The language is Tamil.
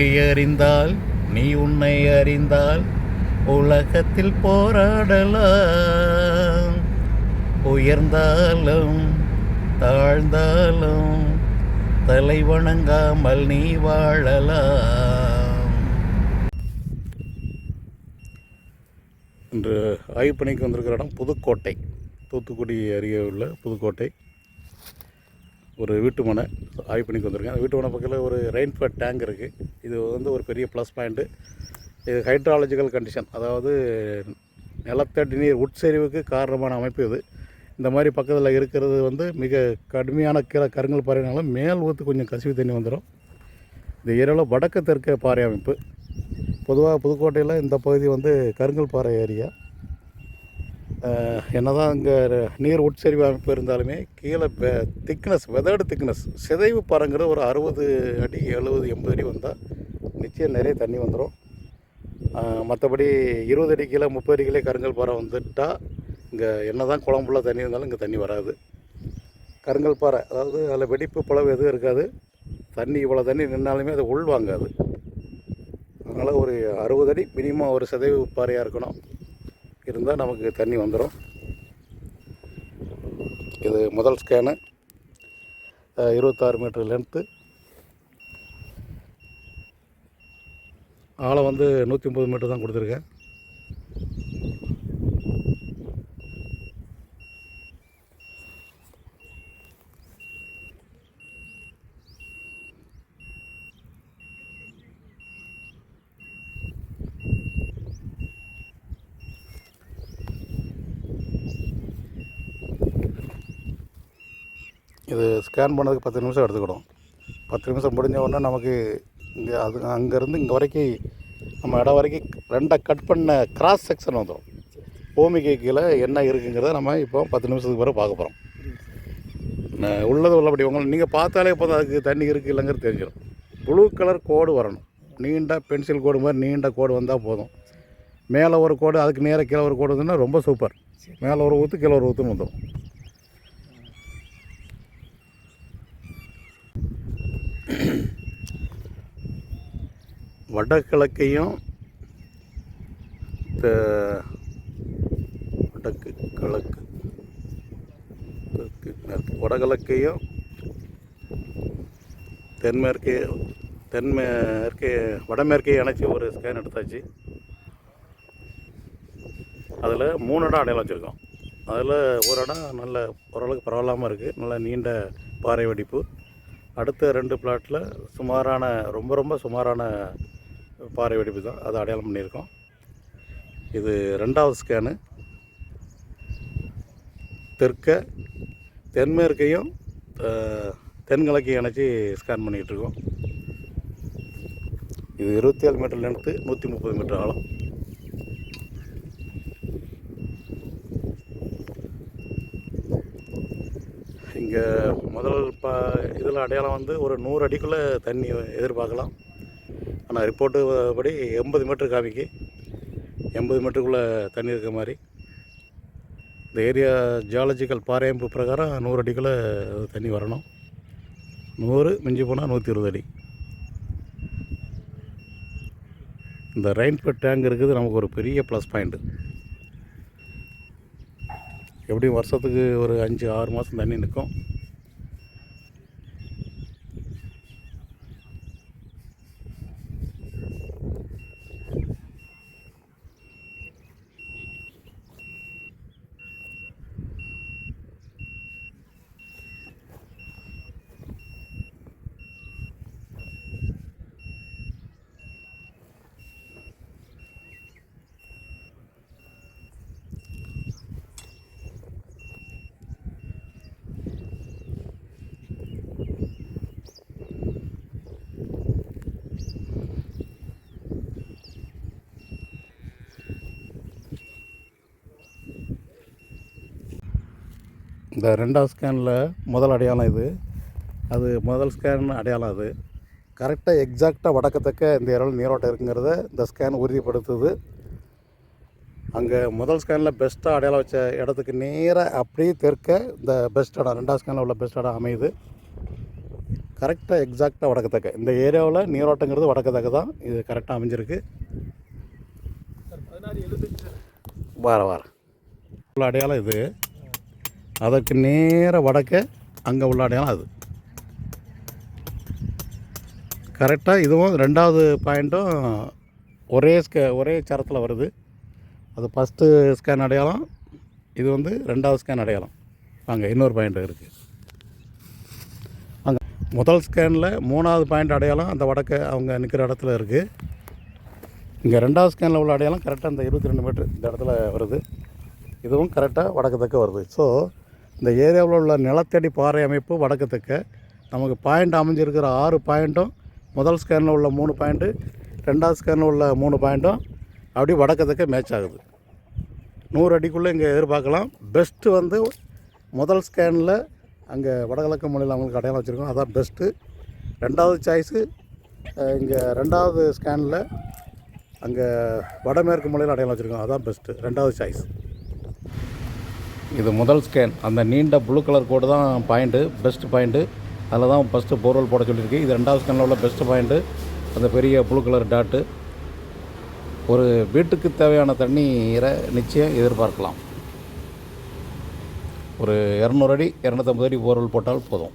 உன்னை அறிந்தால் நீ உன்னை அறிந்தால் உலகத்தில் போராடலாம். உயர்ந்தாலும் தாழ்ந்தாலும் தலை வணங்காமல் நீ வாழலாம். இன்று ஆய்வு பணிக்கு வந்திருக்கிற இடம் புதுக்கோட்டை. தூத்துக்குடி அருகே உள்ள புதுக்கோட்டை. ஒரு வீட்டு மனை ஆய்வு பண்ணிக்கு வந்திருக்கேன். அந்த வீட்டு மனை பக்கத்தில் ஒரு ரெயின்ஃபேட் டேங்க் இருக்குது இது வந்து ஒரு பெரிய ப்ளஸ் பாயிண்ட்டு இது ஹைட்ராலஜிக்கல் கண்டிஷன் அதாவது நிலத்தடி நீர் உட்செறிவுக்கு காரணமான அமைப்பு இது. இந்த மாதிரி பக்கத்தில் இருக்கிறது வந்து மிக கடுமையான கீழே கருங்கல் பாறைனாலும் மேல் ஊற்று கொஞ்சம் கசிவு தண்ணி வந்துடும் இந்த ஏரியாவில் வடக்கு தெற்க பாறை அமைப்பு. பொதுவாக புதுக்கோட்டையில் இந்த பகுதி வந்து கருங்கல் பாறை ஏரியா. என்னதான் இங்கே நீர் உட்சரிவு அமைப்பு இருந்தாலுமே கீழே திக்னஸ் வெதர்டு திக்னஸ் சிதைவு பாறைங்கிற ஒரு அறுபது அடி எழுபது எண்பது அடி வந்தால் நிச்சயம் நிறைய தண்ணி வந்துடும் மற்றபடி இருபது அடி கீழே முப்பது அடி கீழே கருங்கல் பாறை வந்துட்டால் இங்கே என்ன தான் குளம்புள்ள தண்ணி இருந்தாலும் இங்கே தண்ணி வராது. கருங்கல் பாறை அதாவது அதில் வெடிப்பு பிளவு எதுவும் இருக்காது. தண்ணி இவ்வளோ தண்ணி நின்னாலுமே அதை உள் வாங்காது அதனால் ஒரு அறுபது அடி மினிமம் ஒரு சிதைவு பாறையாக இருக்கணும். இருந்தால் நமக்கு தண்ணி வந்துடும் இது முதல் ஸ்கேனு இருபத்தாறு மீட்ரு லென்த்து ஆழம் வந்து நூற்றி ஐம்பது மீட்டர் தான் கொடுத்துருக்கேன். இது ஸ்கேன் பண்ணதுக்கு பத்து நிமிஷம் எடுத்துக்கிடும். பத்து நிமிஷம் முடிஞ்ச உடனே நமக்கு இங்கே அது அங்கேருந்து இங்கே வரைக்கும் நம்ம இடம் வரைக்கும் ரெண்டாக கட் பண்ண கிராஸ் செக்ஷன் வந்துடும் பூமிக்கு கீழே என்ன இருக்குங்கிறத நம்ம இப்போ பத்து நிமிஷத்துக்கு பிறகு பார்க்க போகிறோம் உள்ளது உள்ளபடி உங்களை நீங்கள் பார்த்தாலே போதும் அதுக்கு தண்ணி இருக்குது இல்லைங்கிறது தெரிஞ்சிடும். ப்ளூ கலர் கோடு வரணும். நீண்ட பென்சில் கோடு மாதிரி நீண்ட கோடு வந்தால் போதும். மேலே ஒரு கோடு அதுக்கு நேராக கீழே ஒரு கோடு வந்துன்னா ரொம்ப சூப்பர் மேலே ஒரு ஊற்று கீழே ஒரு ஊற்றுன்னு வந்துடும் வடகிழக்கையும் வடக்கு கிழக்கு தெற்கு மேற்கு வடகிழக்கையும் தென்மேற்கே தென்மேற்கே வடமேற்கே இணைச்சி ஒரு ஸ்கேன் எடுத்தாச்சு. அதில் மூணு இடம் அடையாளம் வச்சுருக்கோம். அதில் ஒரு இடம் நல்ல ஓரளவுக்கு பரவாயில்லாமல் இருக்குது நல்ல நீண்ட பாறை வெடிப்பு. அடுத்த ரெண்டு பிளாட்டில் சுமாரான ரொம்ப ரொம்ப சுமாரான பாறை வெடிப்பு தான். அதை அடையாளம் பண்ணியிருக்கோம். இது ரெண்டாவது ஸ்கேனு தெற்க தென்மேற்கையும் தென்கிழக்கையும் இணைச்சி ஸ்கேன் பண்ணிகிட்டு இருக்கோம். இது இருபத்தி ஏழு மீட்டர் லென்த்து நூற்றி முப்பது மீட்டர் ஆழம். இங்கே முதல் ப இதில் அடையாளம் வந்து ஒரு நூறு அடிக்குள்ளே தண்ணி எதிர்பார்க்கலாம். ஆனால் ரிப்போர்ட்டு படி எண்பது மீட்டர் காமிக்கு எண்பது மீட்டருக்குள்ளே தண்ணி இருக்க மாதிரி. இந்த ஏரியா ஜியாலஜிக்கல் பாறையமைப்பு பிரகாரம் நூறு அடிக்குள்ளே தண்ணி வரணும். நூறு மிஞ்சி போனால் நூற்றி இருபது அடி. இந்த ரெயின்பட் டேங்க் இருக்குது நமக்கு ஒரு பெரிய ப்ளஸ் பாயிண்ட்டு எப்படியும் வருஷத்துக்கு ஒரு அஞ்சு ஆறு மாதம் தண்ணி நிற்கும். இந்த ரெண்டாவது ஸ்கேனில் முதல் அடையாளம் இது. அது முதல் ஸ்கேன் அடையாளம் அது. கரெக்டாக எக்ஸாக்டாக வடக்கத்தக்க இந்த இரவு நீரோட்டம் இருக்குங்கிறத இந்த ஸ்கேன் உறுதிப்படுத்துது. அங்கே முதல் ஸ்கேனில் பெஸ்ட்டாக அடையாளம் வச்ச இடத்துக்கு நேராக அப்படியே தெற்க இந்த பெஸ்ட் இடம் ரெண்டாவது ஸ்கேனில் உள்ள பெஸ்ட் இடம் அமையுது. கரெக்டாக எக்ஸாக்டாக வடக்கு இந்த ஏரியாவில் நீரோட்டங்கிறது வடக்கு தான். இது கரெக்டாக அமைஞ்சிருக்கு. வார வார. உள்ள அடையாளம் இது. அதற்கு நேர வடக்க அங்கே உள்ள அடையாளம் அது. கரெக்டாக இதுவும் ரெண்டாவது பாயிண்ட்டும் ஒரே ஸ்கே ஒரே சரத்தில் வருது. அது ஃபஸ்ட்டு ஸ்கேன் அடையாளம் இது வந்து ரெண்டாவது ஸ்கேன் அடையாளம். அங்கே இன்னொரு பாயிண்ட் இருக்குது அங்கே முதல் ஸ்கேனில் மூணாவது பாயிண்ட் அடையாளம் அந்த வடக்க அவங்க நிற்கிற இடத்துல இருக்குது இங்கே ரெண்டாவது ஸ்கேனில் உள்ள அடையாளம் கரெக்டாக இந்த இருபத்தி ரெண்டு மீட்டர் இந்த இடத்துல வருது. இதுவும் கரெக்டாக வடக்கு தக்க வருது. ஸோ இந்த ஏரியாவில் உள்ள நிலத்தடி பாறை அமைப்பு வடக்கு தெற்க. நமக்கு பாயிண்ட் அமைஞ்சிருக்கிற ஆறு பாயிண்ட்டும் முதல் ஸ்கேனில் உள்ள மூணு பாயிண்ட்டு ரெண்டாவது ஸ்கேனில் உள்ள மூணு பாயிண்ட்டும் அப்படி வடக்கு தெற்க மேட்ச் ஆகுது. நூறு அடிக்குள்ளே இங்கே எதிர்பார்க்கலாம். பெஸ்ட்டு வந்து முதல் ஸ்கேனில் அங்கே வடகிழக்கு மொழியில் அவங்களுக்கு அடையாளம் வச்சுருக்கோம். அதான் பெஸ்ட்டு ரெண்டாவது சாய்ஸு இங்கே ரெண்டாவது ஸ்கேனில் அங்கே வடமேற்கு மூலையில் அடையாளம் வச்சுருக்கோம். அதான் பெஸ்ட்டு ரெண்டாவது சாய்ஸ் இது முதல் ஸ்கேன் அந்த நீண்ட ப்ளூ கலர் கோடு தான் பாயிண்ட்டு பெஸ்ட் பாயிண்ட்டு அதில் தான் ஃபஸ்ட்டு போர்வெல் போட சொல்லியிருக்கு. இது ரெண்டாவது ஸ்கேனில் உள்ள பெஸ்ட் பாயிண்ட்டு அந்த பெரிய ப்ளூ கலர் டாட்டு ஒரு வீட்டுக்கு தேவையான தண்ணீரை நிச்சயம் எதிர்பார்க்கலாம். ஒரு இரநூறு அடி இரநூத்தம்பது அடி போர்வல் போட்டால் போதும்.